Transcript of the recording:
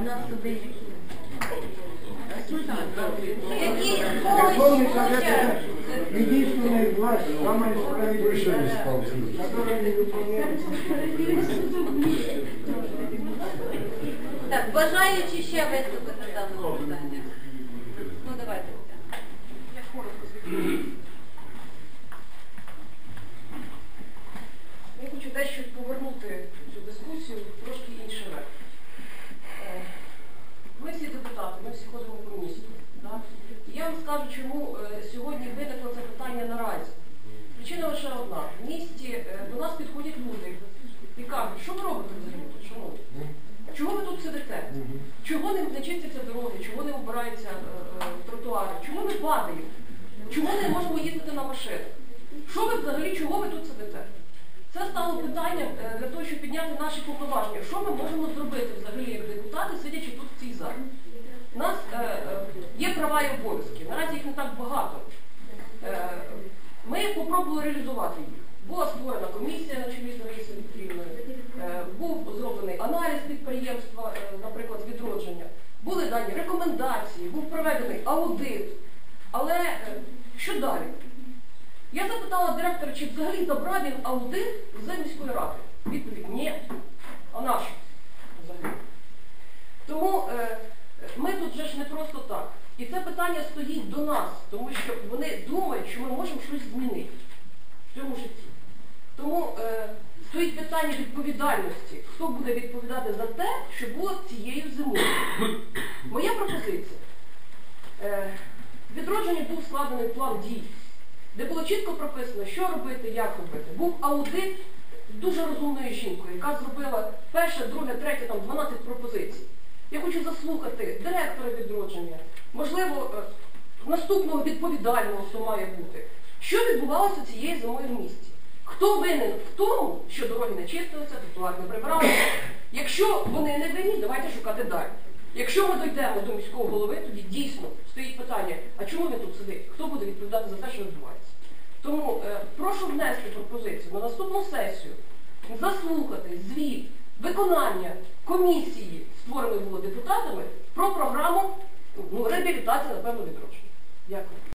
в нас туди Які Верховный Совет это единственная власть, самая справедливая, которая не выполняет. Так, бажаючи ще виступити з даного питання. Ну давайте. Я коротко звітую. Я хочу дещо я вам скажу, чому е, сьогодні виникло це питання наразі. Причина лише одна. В місті е, до нас підходять люди і кажуть, що ви робите взагалі тут. Чого ви тут сидите? Чого не, чистяться дороги, чого не обираються е, е, тротуари, чому ми падаємо? Чому не можемо їздити на машинах? Що ви взагалі, чого ви тут сидите? Це стало питанням для того, щоб підняти наші повноваження. Що ми можемо зробити взагалі як депутати, сидячи тут в цій залі? У нас е, є права і обов'язки, наразі їх не так багато. Е, Ми спробували реалізувати їх. Була створена комісія на чолі з Раїсою Петрівною, е, був зроблений аналіз підприємства, е, наприклад, відродження, були дані рекомендації, був проведений аудит. Але що далі? Я запитала директора, чи взагалі забрав він аудит з міської ради. Відповідь ні. А на що взагалі? Тому е, ми тут же ж не просто так. І це питання стоїть до нас, тому що вони думають, що ми можемо щось змінити в цьому житті. Тому е, стоїть питання відповідальності. Хто буде відповідати за те, що було цією зимою? Моя пропозиція. Е, відродження був складений план дій, де було чітко прописано, що робити, як робити. Був аудит дуже розумною жінкою, яка зробила перше, друге, третє, там 12 пропозицій. Я хочу заслухати директора відродження, можливо, е, наступного відповідального, хто має бути. Що відбувалося цієї зимою в місті? Хто винен в тому, що дороги не чистилися, тротуар не прибиралися? Якщо вони не винні, давайте шукати далі. Якщо ми дійдемо до міського голови, тоді дійсно стоїть питання, а чому він тут сидить? Хто буде відповідати за те, що відбувається? Тому е, прошу внести пропозицію на наступну сесію, заслухати звіт, виконання комісії, створеної було депутатами, про програму ну, реабілітації, напевно, відродження. Дякую.